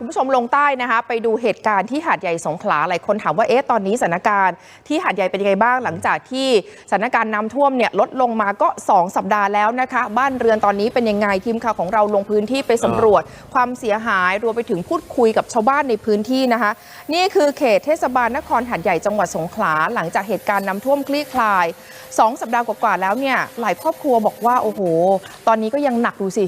คุณผู้ชมลงใต้นะคะไปดูเหตุการณ์ที่หาดใหญ่สงขลาหลายคนถามว่าเอ๊ะตอนนี้สถานการณ์ที่หาดใหญ่เป็นยังไงบ้างหลังจากที่สถานการณ์น้ำท่วมเนี่ยลดลงมาก็ 2 สัปดาห์แล้วนะคะ บ้านเรือนตอนนี้เป็นยังไงทีมข่าวของเราลงพื้นที่ไปสำรวจ ความเสียหายรวมไปถึงพูดคุยกับชาวบ้านในพื้นที่นะคะ นี่คือเขตเทศบาลนครหาดใหญ่จังหวัดสงขลาหลังจากเหตุการณ์น้ำท่วมคลี่คลาย 2 สัปดาห์กว่าๆแล้วเนี่ยหลายครอบครัวบอกว่าโอ้โห ตอนนี้ก็ยังหนักดูสิ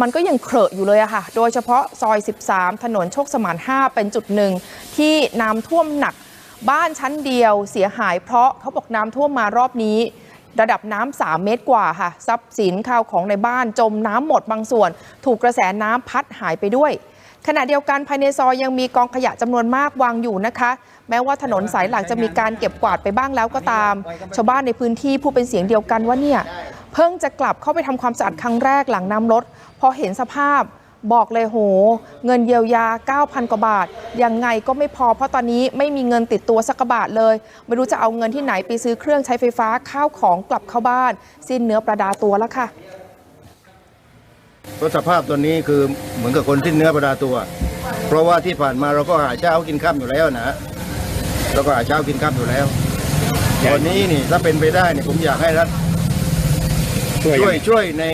มันก็ยังเครอะอยู่เลยอะค่ะ โดยเฉพาะซอย 13 ถนนโชคสมาน5 เป็นจุดหนึ่งที่น้ำท่วมหนัก บ้านชั้นเดียวเสียหายเพราะเขาบอกน้ำท่วมมารอบนี้ ระดับน้ำ3เมตรกว่าค่ะ ทรัพย์สินข้าวของในบ้านจมน้ำหมดบางส่วน ถูกกระแสน้ำพัดหายไปด้วยขณะเดียวกันภายในซอยยังมีกองขยะจำนวนมากวางอยู่นะคะ แม้ว่าถนนสายหลักจะมีการเก็บกวาดไปบ้างแล้วก็ตาม ชาวบ้านในพื้นที่ผู้เป็นเสียงเดียวกันว่าเนี่ย เพิ่งจะกลับเข้าไปทำความสะอาดครั้งแรกหลังน้ำลดพอเห็นสภาพบอกเลยโห เงินเยียวยา 9,000 กว่าบาท ยังไงก็ไม่พอเพราะตอนนี้ไม่มีเงินติดตัวสักกระบาทเลย ไม่รู้จะเอาเงินที่ไหนไปซื้อเครื่องใช้ไฟฟ้าข้าวของกลับเข้าบ้าน สิ้นเนื้อประดาตัวแล้วค่ะเพราะสภาพตอนนี้คือเหมือนกับคนที่เนื้อประดาตัว เพราะว่าที่ผ่านมาเราก็หาเช้ากินข้ามอยู่แล้วนะเราก็หาเช้ากินข้ามอยู่แล้วตอนนี้นี่ถ้าเป็นไปได้เนี่ยผมอยากให้รัฐ ช่วยช่วยช่วยใน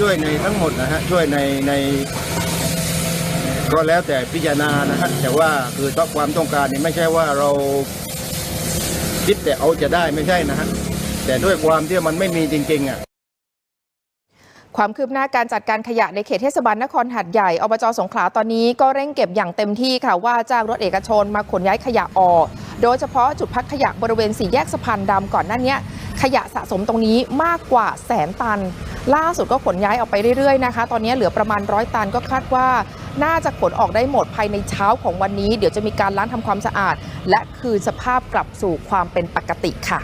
ช่วยในทั้งหมดนะฮะช่วยในใน ก็แล้วแต่พิจารณานะฮะแต่ว่าคือต้องความต้องการนี่ไม่ใช่ว่าเราคิดแต่เอาจะได้ไม่ใช่นะฮะแต่ด้วยความที่มันไม่มีจริงๆอะความคืบหน้าการจัดการขยะในเขตเทศบาลนครหัดใหญ่อบจสงขลาตอนนี้ก็เร่งเก็บอย่างเต็มที่ค่ะว่าจ้างรถเอกชนมาขนย้ายขยะออก โดยเฉพาะจุดพักขยะบริเวณสี่แยกสะพานดำก่อนหน้านี้ ขยะสะสมตรงนี้มากกว่าแสนตัน ล่าสุดก็ขนย้ายออกไปเรื่อยๆนะคะ ตอนนี้เหลือประมาณร้อยตันก็คาดว่า น่าจะขนออกได้หมดภายในเช้าของวันนี้ เดี๋ยวจะมีการล้างทำความสะอาด และคืนสภาพกลับสู่ความเป็นปกติค่ะ